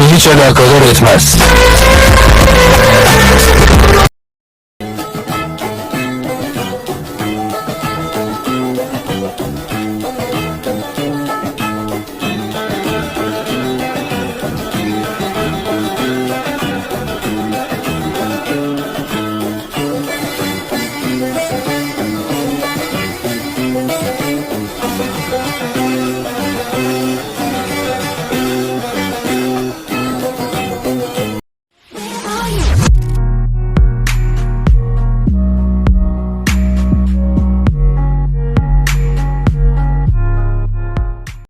beni hiç alakadar etmez. Thank you.